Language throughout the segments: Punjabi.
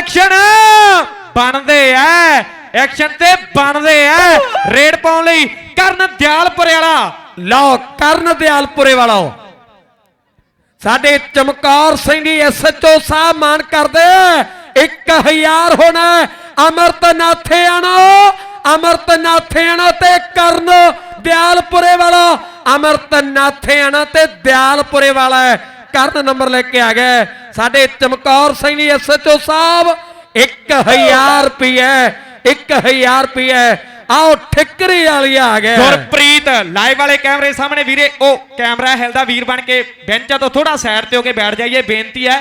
ਐਕਸ਼ਨ ਬਣਦੇ ਐ। ਐਕਸ਼ਨ ਤੇ ਬਣਦੇ ਐ। ਰੇਡ ਪਾਉਣ ਲਈ ਕਰਨ ਦਿਆਲਪੁਰੇ ਵਾਲਾ। ਲਓ, ਕਰਨ ਦਿਆਲਪੁਰੇ ਵਾਲਾ ਸਾਡੇ ਚਮਕੌਰ ਸਿੰਘ ਜੀ ਐਸਐਚਓ ਸਾਹਿਬ ਮਾਨ ਕਰਦੇ 1000 ਹੋਣਾ ਹੈ। ਅਮਰਤ ਨਾਥੇ ਆਣਾ ਅਮਰਤ ਨਾਥੇ ਆਣਾ ਤੇ ਕਰਨ ਦਿਆਲਪੁਰੇ ਵਾਲਾ। ਅਮਰਤ ਨਾਥੇ ਆਣਾ ਤੇ ਦਿਆਲਪੁਰੇ ਵਾਲਾ ਕਰਨ ਨੰਬਰ ਲੈ ਕੇ ਆ ਗਿਆ ਸਾਡੇ ਚਮਕੌਰ ਸਿੰਘ ਜੀ ਐਸਐਚਓ ਸਾਹਿਬ 1000 ਰੁਪਏ 1000 ਰੁਪਏ ਆਓ, ਠਿਕਰੀ ਵਾਲੀ ਆ ਗਏ। ਗੁਰਪ੍ਰੀਤ, ਲਾਈਵ ਵਾਲੇ ਕੈਮਰੇ ਸਾਹਮਣੇ ਵੀਰੇ, ਉਹ ਕੈਮਰਾ ਹਿਲਦਾ ਵੀਰ ਬਣ ਕੇ ਬੈਂਚਾਂ ਤੋਂ ਥੋੜਾ ਸਾਈਡ ਤੇ ਹੋ ਕੇ ਬੈਠ ਜਾਈਏ, ਬੇਨਤੀ ਹੈ।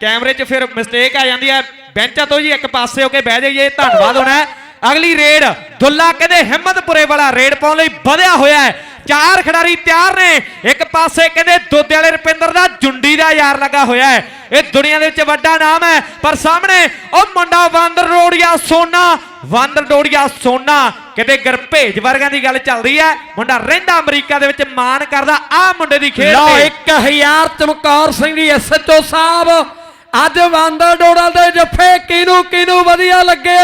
ਕੈਮਰੇ 'ਚ ਫਿਰ ਮਿਸਟੇਕ ਆ ਜਾਂਦੀ ਹੈ। ਬੈਂਚਾਂ ਤੋਂ ਜੀ ਇੱਕ ਪਾਸੇ ਹੋ ਕੇ ਬਹਿ ਜਾਈਏ। ਧੰਨਵਾਦ ਹੋਣਾ ਅਗਲੀ ਰੇਡ ਦੁੱਲਾ ਕਹਿੰਦੇ ਹਿੰਮਤਪੁਰੇ ਵਾਲਾ ਰੇਡ ਪਾਉਣ ਲਈ ਵਧਿਆ ਹੋਇਆ ਹੈ। ਚਾਰ ਖਿਡਾਰੀ ਤਿਆਰ ਨੇ। ਇੱਕ ਪਾਸੇ ਕਹਿੰਦੇ ਦੁੱਧ ਵਾਲੇ ਰੁਪਿੰਦਰ ਦਾ ਜੁੰਡੀ ਦਾ ਯਾਰ ਲੱਗਾ ਹੋਇਆ ਹੈ। ਇਹ ਦੁਨੀਆ ਦੇ ਵਿੱਚ ਵੱਡਾ ਨਾਮ ਹੈ ਪਰ ਸਾਹਮਣੇ ਉਹ ਮੁੰਡਾ ਵਾਂਦਰ ਰੋੜੀਆ ਸੋਨਾ ਵਾਂਦਰ ਡੋੜੀਆ ਸੋਨਾ ਕਿਤੇ ਗਰਭੇਜ ਵਰਗਾਂ ਦੀ ਗੱਲ ਚੱਲਦੀ ਹੈ। ਮੁੰਡਾ ਰਹਿੰਦਾ ਅਮਰੀਕਾ ਦੇ ਵਿੱਚ ਮਾਣ ਕਰਦਾ ਆ ਮੁੰਡੇ ਦੀ ਖੇਡ ਲਓ ਤੇ। 1000 ਚਮਕੌਰ ਸਿੰਘ ਜੀ ਐਸਐਚਓ ਸਾਹਿਬ ਅੱਜ ਵਾਂਦਰ ਡੋੜਾ ਦੇ ਜੱਫੇ ਕਿਨੂੰ ਕਿਨੂੰ ਵਧੀਆ ਲੱਗੇ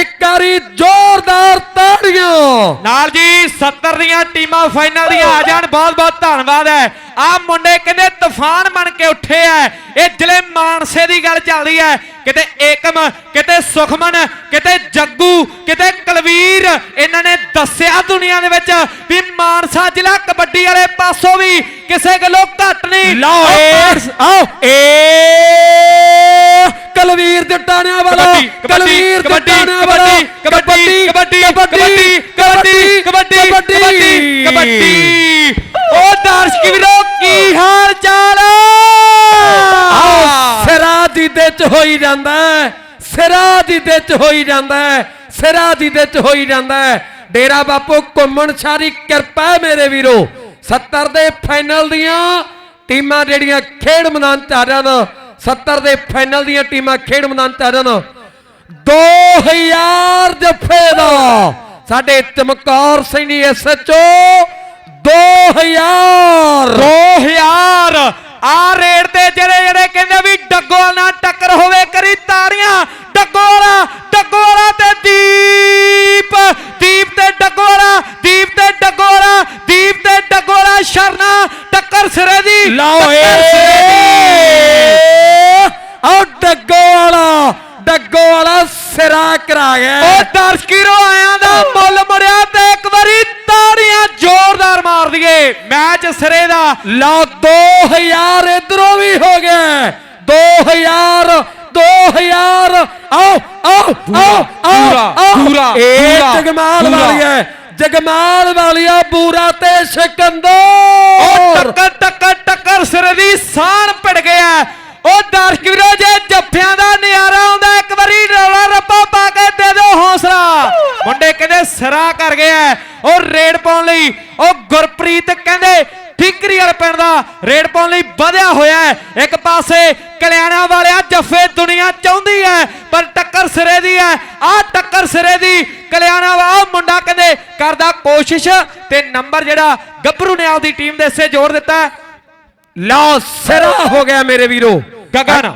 ਇੱਕ ਵਾਰੀ ਜ਼ੋਰਦਾਰ ਤਾੜੀਆਂ। ਨਾਲ ਜੀ 70 ਦੀਆਂ ਟੀਮਾਂ ਫਾਈਨਲ ਦੀਆਂ ਆ ਜਾਣ। ਬਹੁਤ ਬਹੁਤ ਧੰਨਵਾਦ ਹੈ। ਆ ਮੁੰਡੇ ਕਹਿੰਦੇ ਤੂਫਾਨ ਬਣ ਕੇ ਉੱਠੇ ਐ ਇਹ ਜ਼ਿਲ੍ਹੇ ਮਾਨਸੇ ਦੀ ਗੱਲ ਚੱਲਦੀ ਹੈ। ਕਿਤੇ ਏਕਮ ਕਿਤੇ ਸੁਖਮਨ ਕਿਤੇ ਜੱਗੂ ਕਿਤੇ ਕਲਵੀਰ। ਇਹਨਾਂ ਨੇ ਦੱਸਿਆ ਦੁਨੀਆ ਦੇ ਵਿੱਚ ਵੀ ਮਾਨਸਾ ਜ਼ਿਲ੍ਹਾ ਕਬੱਡੀ ਵਾਲੇ ਪਾਸੋਂ ਵੀ ਕਿਸੇ ਗੱਲੋਂ ਘੱਟ ਨਹੀਂ। ਲਓ ਆਓ ਏ ਕਲਵੀਰ ਜੱਟਾਣਿਆਂ ਵਾਲਾ ਕਬੱਡੀ, ਕਬੱਡੀ, ਕਲਵੀਰ ਕਬੱਡੀ, ਜੱਟਾਣਿਆਂ ਵਾਲਾ। ਕਬੱਡੀ, ਕਬੱਡੀ, ਕਬੱਡੀ, ਕਬੱਡੀ, ਕਬੱਡੀ, ਕਬੱਡੀ, ਕਬੱਡੀ। ਉਹ ਦਰਸ਼ਕ ਵੀਰੋ ਕੀ ਹਾਲ ਚਾਲ ਆਓ ਸਿਰਾ ਦੀ ਦੇ ਚ ਹੋਈ ਜਾਂਦਾ ਸਿਰਾ ਦੀ ਦੇ ਚ ਹੋਈ ਜਾਂਦਾ ਸਿਰਾ ਦੀ ਦੇ ਚ ਹੋਈ ਜਾਂਦਾ ਡੇਰਾ ਬਾਪੂ ਘੁੰਮਣ ਸਾਰੀ ਕਿਰਪਾ ਮੇਰੇ ਵੀਰੋ। 70 ਦੇ ਫਾਈਨਲ ਦੀਆਂ ਟੀਮਾਂ ਜਿਹੜੀਆਂ ਖੇਡ ਮੈਦਾਨ ਚ ਆ ਜਾਣ 70 ਦੇ ਫਾਈਨਲ ਦੀਆਂ ਟੀਮਾਂ ਖੇਡ ਮੈਦਾਨ ਚ ਆ ਜਾਣ। 2000 ਜੱਫੇ ਦਾ ਸਾਡੇ ਚਮਕੌਰ ਸਿੰਘ ਜੀ ਐਸਐਚਓ 2000 2000 ਆ ਰੇਡ ਤੇ ਜਿਹੜੇ ਜਿਹੜੇ ਕਹਿੰਦੇ ਵੀ ਆਓ ਡੱਗੋ ਵਾਲਾ ਡੱਗੋ ਵਾਲਾ ਸਿਰਾ ਕਰਾ ਗਿਆ। ਉਹ ਦਰਸ਼ਕੀਰੋ ਆਇਆਂ ਦਾ? ਮੁੱਲ ਮੜਿਆ ਤੇ ਇੱਕ ਵਾਰੀ ਤਾੜੀਆਂ ਜ਼ੋਰਦਾਰ ਮਾਰ ਦਈਏ। ਮੈਚ ਸਿਰੇ ਦਾ। ਲਓ 2000 ਇਧਰੋਂ ਵੀ ਹੋ ਗਿਆ। 2000 2000 ਆਓ ਆਓ ਆਓ ਪੂਰਾ, ਆਓ। ਪੂਰਾ, ਇਹ ਪੂਰਾ, ਜਗਮਾਲ ਪੂਰਾ। ਵਾਲੀ ਹੈ। ਜਗਮਾਲ ਵਾਲੀਆ ਬੂਰਾ ਤੇ ਉਹ ਸਿਕੰਦਰ ਟੱਕਰ ਟੱਕਰ ਟੱਕਰ ਸਿਰੇ ਦੀ ਸਾਣ ਭਿੜ ਗਿਆ। ਉਹ ਦਰਸ਼ਕ ਵੀਰੋ, ਜੇ ਜੱਫਿਆਂ ਦਾ ਨਜ਼ਾਰਾ ਆਉਂਦਾ, ਇੱਕ ਵਾਰੀ ਰੌਲਾ ਰੱਪਾ ਪਾ ਕੇ ਦੇ ਦਿਓ ਹੌਸਲਾ। ਮੁੰਡੇ ਕਹਿੰਦੇ ਸਿਰਾ ਕਰ ਗਿਆ ਉਹ ਰੇਡ ਪਾਉਣ ਲਈ, ਉਹ ਗੁਰਪ੍ਰੀਤ ਕਹਿੰਦੇ ਠੀਕਰੀ ਵਾਲੇ ਪਿੰਡ ਦਾ ਰੇਡ ਪਾਉਣ ਲਈ ਵਧਿਆ ਹੋਇਆ ਹੈ ਇੱਕ ਪਾਸੇ ਕਲਿਆਣਾ ਵਾਲਿਆ ਜੱਫੇ ਦੁਨੀਆ ਚਾਹੁੰਦੀ ਹੈ ਪਰ ਟੱਕਰ ਸਿਰੇ ਦੀ ਹੈ ਆਹ ਟੱਕਰ ਸਿਰੇ ਦੀ ਕਲਿਆਣਾ ਵਾ ਉਹ ਮੁੰਡਾ ਕਹਿੰਦੇ ਕਰਦਾ ਕੋਸ਼ਿਸ਼ ਤੇ ਨੰਬਰ ਜਿਹੜਾ ਗੱਭਰੂ ਨੇ ਆਪਦੀ ਟੀਮ ਦੇ ਹਿੱਸੇ ਜੋੜ ਦਿੱਤਾ। ਲਓ ਸਿਰਾ ਹੋ ਗਿਆ ਮੇਰੇ ਵੀਰੋ। ਗਗਨ।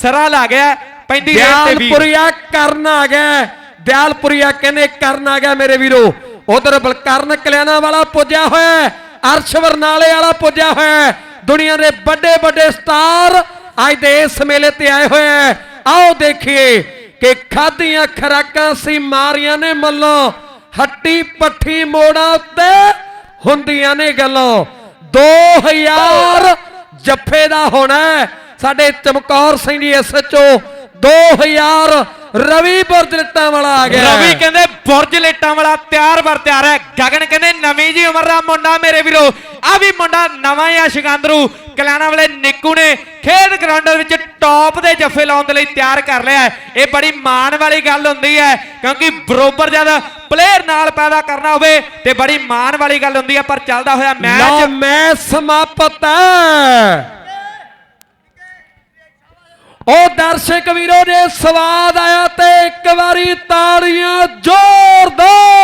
ਸਰਾ ਲਾ ਗਿਆ ਪੈਂਦੀ ਰੇਡ ਤੇ ਵੀ ਦਿਆਲਪੁਰੀਆ ਕਰਨ ਆ ਗਿਆ। ਦਿਆਲਪੁਰੀਆ ਕਹਿੰਦੇ ਕਰਨ ਆ ਗਿਆ ਮੇਰੇ ਵੀਰੋ। ਉਧਰ ਬਲਕਰਨ ਕਲਿਆਣਾ ਵਾਲਾ ਪੁੱਜਿਆ ਹੋਇਆ ਅਰਸ਼ ਵਰਨਾਲੇ ਵਾਲਾ ਪੁੱਜਿਆ ਹੋਇਆ ਦੁਨੀਆ ਦੇ ਵੱਡੇ ਵੱਡੇ ਸਟਾਰ ਅੱਜ ਦੇ ਇਸ ਮੇਲੇ ਤੇ ਆਏ ਹੋਏ ਆਓ ਦੇਖੀਏ ਕਿ ਖਾਦੀਆਂ ਖਰਾਕਾਂ ਸੀ ਮਾਰੀਆਂ ਨੇ ਮੱਲੋਂ। ਹੱਟੀ ਪੱਠੀ ਮੋੜਾਂ ਉੱਤੇ ਹੁੰਦੀਆਂ ਨੇ ਗੱਲਾਂ। 2000 ਜੱਫੇ ਦਾ ਹੋਣਾ ਸਾਡੇ ਚਮਕੌਰ ਸਿੰਘ ਜੀ ਐਸਐਚਓ 2000 ਰਵੀ ਬੁਰਜਲਟਾਂ ਵਾਲਾ ਆ ਗਿਆ ਰਵੀ ਕਹਿੰਦੇ ਬੁਰਜ ਲੇਟਾਂ ਵਾਲਾ ਤਿਆਰ ਵਰ ਤਿਆਰ ਹੈ। ਗਗਨ ਕਹਿੰਦੇ ਨਵੀਂ ਜੀ ਉਮਰ ਦਾ ਮੁੰਡਾ ਮੇਰੇ ਵੀਰੋ। ਆ ਵੀ ਮੁੰਡਾ ਨਵਾਂ ਆ ਸ਼ਿਕੰਦਰੂ। ਕਲਿਆਣਾ ਵਾਲੇ ਨਿੱਕੂ ਨੇ ਖੇਡ ਗਰਾਊਂਡ ਵਿੱਚ ਟੌਪ ਦੇ ਜੱਫੇ ਲਾਉਣ ਦੇ ਲਈ ਤਿਆਰ ਕਰ ਲਿਆ ਇਹ ਬੜੀ ਮਾਣ ਵਾਲੀ ਗੱਲ ਹੁੰਦੀ ਹੈ, ਕਿਉਂਕਿ ਬਰੋਬਰ ਜਦ ਪਲੇਅਰ ਨਾਲ ਪੈਦਾ ਕਰਨਾ ਹੋਵੇ ਤੇ ਬੜੀ ਮਾਣ ਵਾਲੀ ਗੱਲ ਹੁੰਦੀ ਹੈ, ਪਰ ਚੱਲਦਾ ਹੋਇਆ ਲਓ, ਮੈਚ ਮੈਚ ਸਮਾਪਤ ਹੈ। ਉਹ ਦਰਸ਼ਕ ਵੀਰੋ, ਜੇ ਸਵਾਦ ਆਇਆ ਤੇ ਇੱਕ ਵਾਰੀ ਤਾੜੀਆਂ ਜ਼ੋਰਦਾਰ